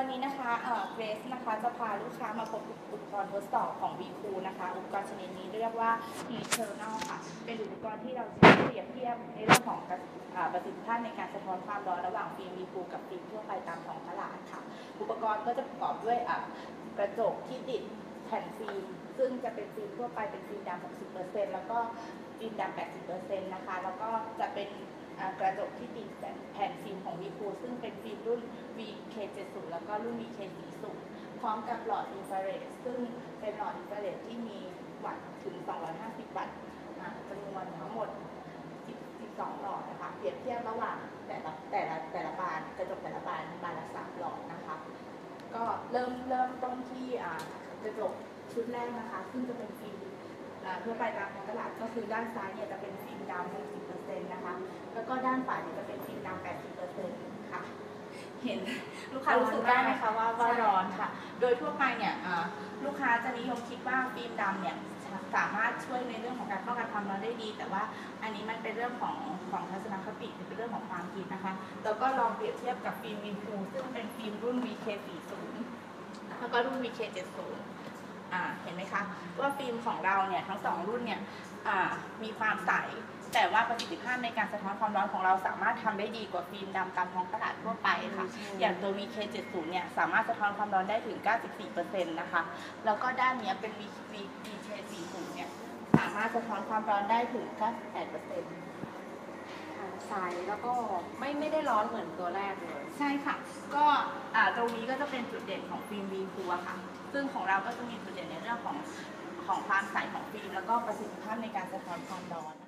ันนี้นะคะเอ่อเกรซนะคะจะพาลูกค้ามาพบอุปกรณ์ทดสอบของ v ีคูนะคะ อุปกรณ์ชนิดนี้เรียกว่า Eternal ค่ะ เป็นอุปกรณ์ที่เราใช้เปรียบเทียบในเรื่องของประสิทธิภาพในการสะท้อนความร้อนระหว่างฟิล์ม v ีคูกับฟิล์มทั่วไปตามท้องตลาดค่ะ อุปกรณ์ก็จะประกอบด้วยอะกระจกที่ติดแผ่นฟิล์มซึ่งจะเป็นฟิล์มทั่วไปเป็นฟิล์มดำ60%แล้วก็ฟิล์มดำ80%นะคะ แล้วก็จะเป็น กระจกที่ติดแผ่นฟิล์มของ v ีคูซึ่งเป็นฟิล์มรุ่น VK70 แล้วก็รุ่น VK40 พร้อมกับหลอดอินฟราเรดซึ่งเป็นหลอดอินฟราเรดที่มีวัตต์ถึง 250 วัตต์จำนวนทั้งหมด 12 หลอดนะคะเปรียบเทียบระหว่างแต่ละแต่ละแต่ละบานกระจกแต่ละบานบานละ 3 หลอดนะคะ ก็เริ่มเริ่มต้นที่กระจกชุดแรกนะคะ ซึ่งจะเป็นฟิล์มอ่าทั่วไปตามท้องตลาดก็คือด้านซ้ายเนี่ยจะเป็นฟิล์มดำ60%นะคะแล้วก็ ด้านขวาเนี่ยจะเป็นฟิล์มดำ80%ค่ะ เห็นลูกค้ารู้สึกได้ไหมคะว่าว่าร้อนค่ะ โดยทั่วไปเนี่ยลูกค้าจะนิยมคิดว่าฟิล์มดำเนี่ยสามารถช่วยในเรื่องของการป้องกันความร้อนได้ดี แต่ว่าอันนี้มันเป็นเรื่องของของทัศนคติเป็นเรื่องของความคิดนะคะแล้วก็ลองเปรียบเทียบกับฟิล์มวินฟูซึ่งเป็นฟิล์มรุ่น VK40 แล้วก็รุ่น VK70 อ่าเห็นไหมคะว่าฟิล์มของเราเนี่ยทั้งสองรุ่นเนี่ยมีความใส แต่ว่าประสิทธิภาพในการสะท้อนความร้อนของเราสามารถทำได้ดีกว่าฟิล์มดำตามท้องตลาดทั่วไปค่ะ อย่างตัว VK70 เนี่ยสามารถสะท้อนความร้อนได้ถึง 94%นะคะ แล้วก็ด้านเนี้ยเป็น VK40 เนี่ยสามารถสะท้อนความร้อนได้ถึง 98%ค่ะใสแล้วก็ไม่ไม่ได้ร้อนเหมือนตัวแรกเลย ใช่ค่ะ ก็อ่าตรงนี้ก็จะเป็นจุดเด่นของฟิล์ม V คูอะค่ะ ซึ่งของเราก็จะมีจุดเด่นในเรื่องของของความใสของฟิล์มแล้วก็ประสิทธิภาพในการสะท้อนความร้อนนะคะ